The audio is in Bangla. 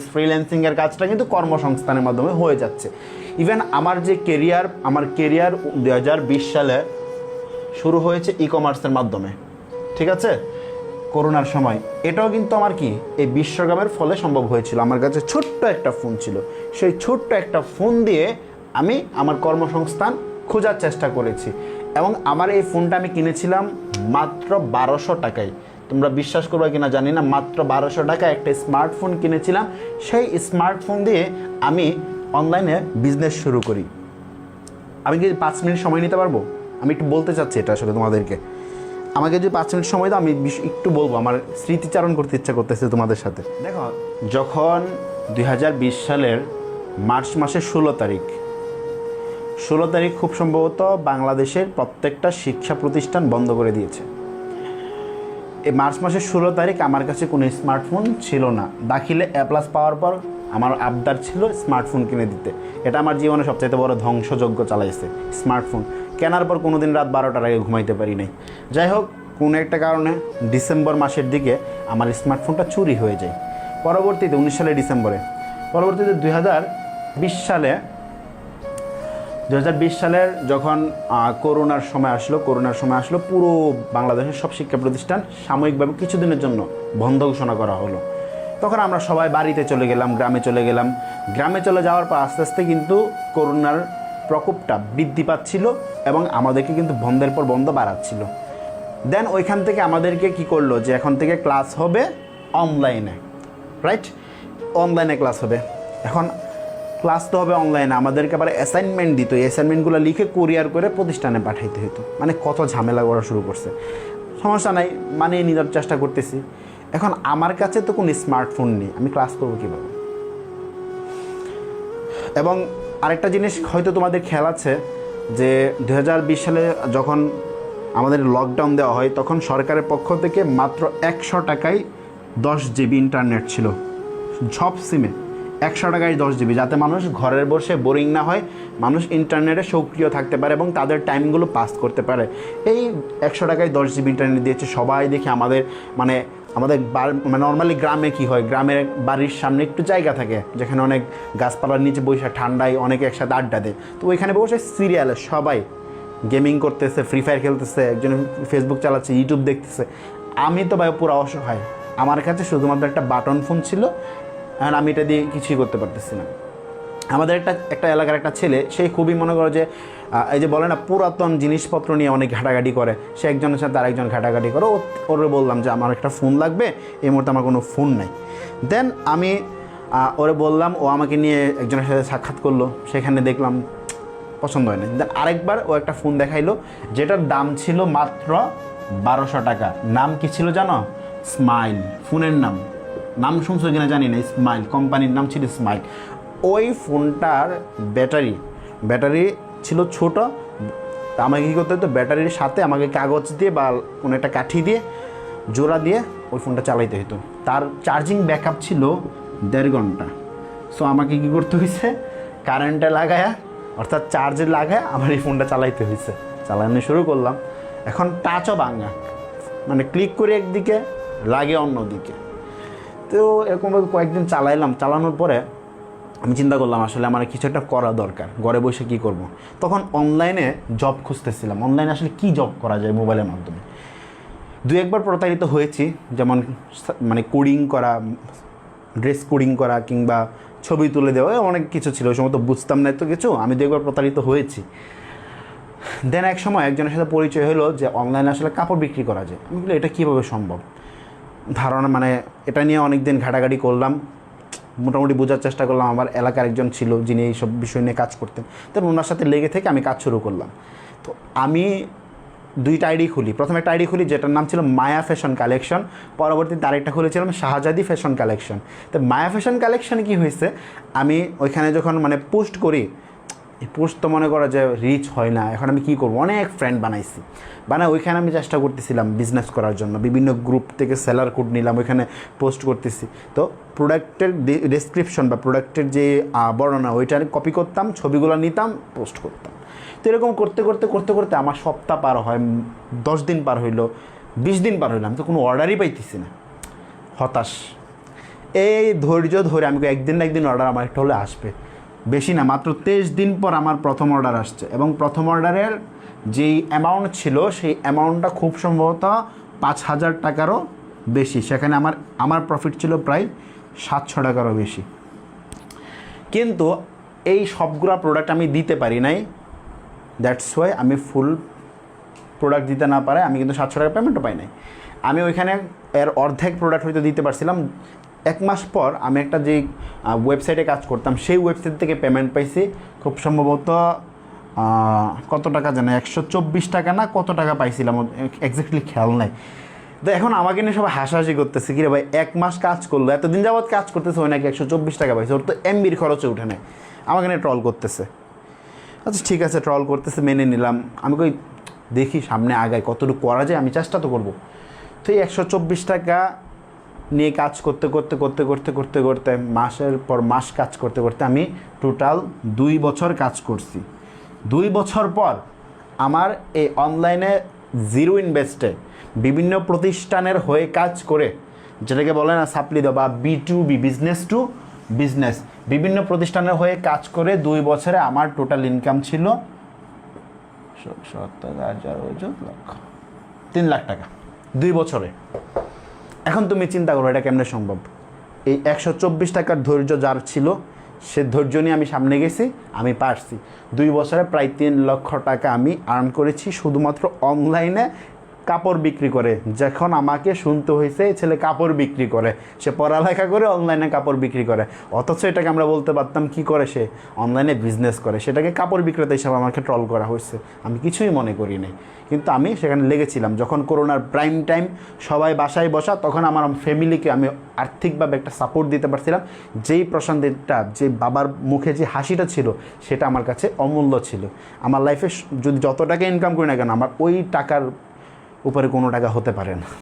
ফ্রিল্যান্সিংয়ের কাজটা কিন্তু কর্মসংস্থানের মাধ্যমে হয়ে যাচ্ছে। ইভেন আমার যে কেরিয়ার আমার কেরিয়ার দু হাজার বিশ সালে শুরু হয়েছে ই কমার্সের মাধ্যমে। ঠিক আছে? করোনার সময়। এটাও কিন্তু আমার কি? এই বিশ্বকাপের ফলে সম্ভব হয়েছিল। আমার কাছে ছোট্ট একটা ফোন ছিল। সেই ছোট্ট একটা ফোন দিয়ে আমি আমার কর্মসংস্থান খোঁজার চেষ্টা করেছি। এবং আমার এই ফোনটা আমি কিনেছিলাম মাত্র বারোশো টাকায়। তোমরা বিশ্বাস করবে কিনা জানি না, মাত্র বারোশো টাকা একটা স্মার্টফোন কিনেছিলাম। সেই স্মার্টফোন দিয়ে আমি অনলাইনে বিজনেস শুরু করি। আমি কি পাঁচ মিনিট সময় নিতে পারব? আমি একটু বলতে চাচ্ছি এটা আসলে তোমাদেরকে। আমাকে যদি পাঁচ মিনিট সময় দাও, আমি একটু বলব, আমার স্মৃতিচারণ করতে ইচ্ছা করতেছে তোমাদের সাথে। দেখো, যখন দুই হাজার বিশ সালের মার্চ মাসের ষোলো তারিখ ষোলো তারিখ খুব সম্ভবত বাংলাদেশের প্রত্যেকটা শিক্ষা প্রতিষ্ঠান বন্ধ করে দিয়েছে। এই মার্চ মাসের ষোলো তারিখ আমার কাছে কোনো স্মার্টফোন ছিল না। দাখিলে এ প্লাস পাওয়ার পর আমার আবদার ছিল স্মার্টফোন কিনে দিতে। এটা আমার জীবনে সবচাইতে বড় ধ্বংসযজ্ঞ চালাইছে স্মার্টফোন। কেনার পর কোনো দিন রাত বারোটার আগে ঘুমাইতে পারি নাই। যাই হোক, কোনো একটা কারণে ডিসেম্বর মাসের দিকে আমার স্মার্টফোনটা চুরি হয়ে যায়। পরবর্তীতে উনিশ সালে ডিসেম্বরে, পরবর্তীতে দুই হাজার বিশ সালে দু হাজার বিশ সালের যখন করোনার সময় আসলো, করোনার সময় আসলো, পুরো বাংলাদেশের সব শিক্ষা প্রতিষ্ঠান সাময়িকভাবে কিছুদিনের জন্য বন্ধ ঘোষণা করা হলো। তখন আমরা সবাই বাড়িতে চলে গেলাম, গ্রামে চলে গেলাম। গ্রামে চলে যাওয়ার পর আস্তে আস্তে কিন্তু করোনার প্রকোপটা বৃদ্ধি পাচ্ছিল এবং আমাদেরকে কিন্তু বন্ধের পর বন্ধ বাড়াচ্ছিল। দেন ওইখান থেকে আমাদেরকে কি করল যে এখন থেকে ক্লাস হবে অনলাইনে রাইট অনলাইনে ক্লাস হবে। এখন ক্লাস তো হবে অনলাইনে আমাদেরকে আবার অ্যাসাইনমেন্ট দিত এই অ্যাসাইনমেন্টগুলো লিখে কোরিয়ার করে প্রতিষ্ঠানে পাঠাইতে হতো মানে কত ঝামেলা করা শুরু করছে। সমস্যা নাই, মানিয়ে নেওয়ার চেষ্টা করতেছি। এখন আমার কাছে তো কোনো স্মার্টফোন নেই, আমি ক্লাস করব কীভাবে? এবং আরেকটা জিনিস হয়তো তোমাদের খেয়াল আছে যে দু হাজার বিশ সালে যখন আমাদের লকডাউন দেওয়া হয়, তখন সরকারের পক্ষ থেকে মাত্র একশো টাকায় দশ জিবি ইন্টারনেট ছিল। সব সিমে একশো টাকায় দশ জিবি, যাতে মানুষ ঘরের বসে বোরিং না হয়, মানুষ ইন্টারনেটে সক্রিয় থাকতে পারে এবং তাদের টাইমগুলো পাস করতে পারে। এই একশো টাকায় দশ জিবি ইন্টারনেট দিয়েছে সবাই দেখে আমাদের মানে আমাদের মানে নর্মালি গ্রামে কি হয়? গ্রামের বাড়ির সামনে একটু জায়গা থাকে, যেখানে অনেক গাছপালার নিচে বসে ঠান্ডায় অনেকে একসাথে আড্ডা দেয়। তো ওইখানে বসে সিরিয়ালে সবাই গেমিং করতেছে ফ্রি ফায়ার খেলতেছে, একজন ফেসবুক চালাচ্ছে ইউটিউব দেখতেছে। আমি তো ভাই পুরো অসহায়। আমার কাছে শুধুমাত্র একটা বাটন ফোন ছিল আর আমি এটা দিয়ে কিছুই করতে পারতেছি না। আমাদের একটা একটা এলাকার একটা ছেলে, সে খুবই মনে করো যে এই যে বলে না, পুরাতন জিনিসপত্র নিয়ে অনেক ঘাটাঘাটি করে। সে একজনের সাথে আরেকজন ঘাটাঘাটি করে। ওরে বললাম যে, আমার একটা ফোন লাগবে, এই মুহূর্তে আমার কোনো ফোন নাই। দেন আমি ওরে বললাম, ও আমাকে নিয়ে একজনের সাথে সাক্ষাৎ করল। সেখানে দেখলাম, পছন্দ হয় না দেন আরেকবার ও একটা ফোন দেখাইলো, যেটার দাম ছিল মাত্র বারোশো টাকা। নাম কি ছিল জানো? স্মাইল ফোনের নাম। নাম শুনছো কিনা জানি না স্মাইল কোম্পানির নাম ছিল স্মাইল ওই ফোনটার ব্যাটারি ব্যাটারি ছিল ছোট তা আমাকে কী করতে হতো, ব্যাটারির সাথে আমাকে কাগজ দিয়ে বা কোনো একটা কাঠি দিয়ে জোড়া দিয়ে ওই ফোনটা চালাইতে হতো। তার চার্জিং ব্যাকআপ ছিল দেড় ঘণ্টা। সো আমাকে কী করতে হয়েছে কারেন্টে লাগায়া, অর্থাৎ চার্জে লাগায় আমার এই ফোনটা চালাইতে হয়েছে চালানো শুরু করলাম। এখন টাচও বাঙ্গা মানে ক্লিক করে একদিকে, লাগে অন্যদিকে। তো এরকমভাবে কয়েকদিন চালাইলাম, চালানোর পরে আমি চিন্তা করলাম আসলে আমার কিছু একটা করা দরকার, ঘরে বসে কি করব। তখন অনলাইনে জব খুঁজতেছিলাম। অনলাইনে আসলে কি জব করা যায় মোবাইলের মাধ্যমে? দু একবার প্রতারিত হয়েছি, যেমন মানে কোডিং করা ড্রেস কোডিং করা কিংবা ছবি তুলে দেওয়া অনেক কিছু ছিল। ওই সময় তো বুঝতাম না তো কিছু, আমি দু একবার প্রতারিত হয়েছি। দেন এক সময় একজনের সাথে পরিচয় হলো যে অনলাইনে আসলে কাপড় বিক্রি করা যায়। আমি বলি এটা কীভাবে সম্ভব? ধারণা মানে এটা নিয়ে অনেক দিন ঘাটাঘাটি করলাম। মোটামুটি বোঝার চেষ্টা করলাম, আমার এলাকার একজন ছিল যিনি এইসব বিষয় নিয়ে কাজ করতেন। তো ওনার সাথে লেগে থেকে আমি কাজ শুরু করলাম। তো আমি দুইটা আইডি খুলি। প্রথমে একটা আইডি খুলি যেটার নাম ছিল মায়া ফ্যাশন কালেকশন। পরবর্তীতে আরেকটা খুলেছিলাম শাহজাদি ফ্যাশন কালেকশন। তো মায়া ফ্যাশন কালেকশনে কি হয়েছে? আমি ওইখানে যখন মানে পোস্ট করি পোস্ট তো মনে করা যে রিচ হয় না। এখন আমি কী করব? অনেক ফ্রেন্ড বানাইছি। বানায় ওইখানে আমি চেষ্টা করতেছিলাম বিজনেস করার জন্য। বিভিন্ন গ্রুপ থেকে সেলার কোড নিলাম, ওইখানে পোস্ট করতেছি। তো প্রোডাক্টের ডেসক্রিপশন বা প্রোডাক্টের যে বর্ণনা, ওইটা কপি করতাম, ছবিগুলো নিতাম পোস্ট করতাম। তো এরকম করতে করতে করতে করতে আমার সপ্তাহ পার হয় দশ দিন পার হইল, বিশ দিন পার হইল, আমি তো কোনো অর্ডারই পাইতেছি না। হতাশ। এই ধৈর্য ধরে আমি একদিন না একদিন অর্ডার আমার একটা হলে আসবে। বেশি না, মাত্র তেইশ দিন পর আমার প্রথম অর্ডার আসছে। এবং প্রথম অর্ডারের যেই অ্যামাউন্ট ছিল, সেই অ্যামাউন্টটা খুব সম্ভবত পাঁচ হাজার টাকারও বেশি। সেখানে আমার আমার প্রফিট ছিল প্রায় সাতশো টাকারও বেশি। কিন্তু এই সবগুলা প্রোডাক্ট আমি দিতে পারি নাই। দ্যাটস ওয়াই আমি ফুল প্রোডাক্ট দিতে না পারে আমি কিন্তু সাতশো টাকা পেমেন্টও পাই নাই। আমি ওইখানে এর অর্ধেক প্রোডাক্ট হয়তো দিতে পারছিলাম। এক মাস পর আমি একটা যে ওয়েবসাইটে কাজ করতাম, সেই ওয়েবসাইট থেকে পেমেন্ট পাইছি। খুব সম্ভবত কত টাকা জানে, একশো চব্বিশ টাকা না কত টাকা পাইছিলাম এক্স্যাক্টলি খেয়াল নাই। তো এখন আমাকে নিয়ে সবাই হাসাহাসি করতেছে, কি রে ভাই, এক মাস কাজ করল, এতদিন যাবৎ কাজ করতেছে, ওই নাকি একশো চব্বিশ টাকা পাইছে? ওর তো এমবির খরচে উঠে নেয় আমাকে নিয়ে ট্রল করতেছে। আচ্ছা ঠিক আছে ট্রল করতেছে, মেনে নিলাম। আমি কই, দেখি, সামনে আগায় কতটুকু করা যায়, আমি চেষ্টা তো করব। তো এই একশো চব্বিশ টাকা নিয়ে কাজ করতে করতে করতে করতে করতে করতে মাসের পর মাস কাজ করতে করতে আমি টোটাল দুই বছর কাজ করছি। দুই বছর পর আমার এই অনলাইনে জিরো ইনভেস্টে বিভিন্ন প্রতিষ্ঠানের হয়ে কাজ করে, যেটাকে বলে না সাপ্লি দেওয়া বা to B business to business বিভিন্ন প্রতিষ্ঠানের হয়ে কাজ করে দুই বছরে আমার টোটাল ইনকাম ছিল সত্তর হাজার লক্ষ, তিন লাখ টাকা, দুই বছরে। এখন তুমি চিন্তা করো, এটা কেমনে সম্ভব? এই একশো চব্বিশ টাকার ধৈর্য যার ছিল, সে ধৈর্য নিয়ে আমি সামনে গেছি, আমি পারছি। দুই বছরে প্রায় তিন লক্ষ টাকা আমি আর্ন করেছি, শুধুমাত্র অনলাইনে কাপড় বিক্রি করে। যখন আমাকে শুনতে হয়েছে, এই ছেলে কাপড় বিক্রি করে। সে পড়ালেখা করে অনলাইনে কাপড় বিক্রি করে। অথচ এটাকে আমরা বলতে পারতাম, কি করে সে? অনলাইনে বিজনেস করে। সেটাকে কাপড় বিক্রেতা হিসাবে আমাকে ট্রল করা হয়েছে। আমি কিছুই মনে করি নাই। কিন্তু আমি সেখানে লেগেছিলাম। যখন করোনার প্রাইম টাইম সবাই বাসায় বসা, তখন আমার ফ্যামিলিকে আমি আর্থিকভাবে একটা সাপোর্ট দিতে পারছিলাম। যেই প্রশান্তিটা, যে বাবার মুখে যে হাসিটা ছিল, সেটা আমার কাছে অমূল্য ছিল। আমার লাইফে যদি যত টাকা ইনকাম করি না কেন, আমার ওই টাকার উপরে কোনো টাকা হতে পারে না।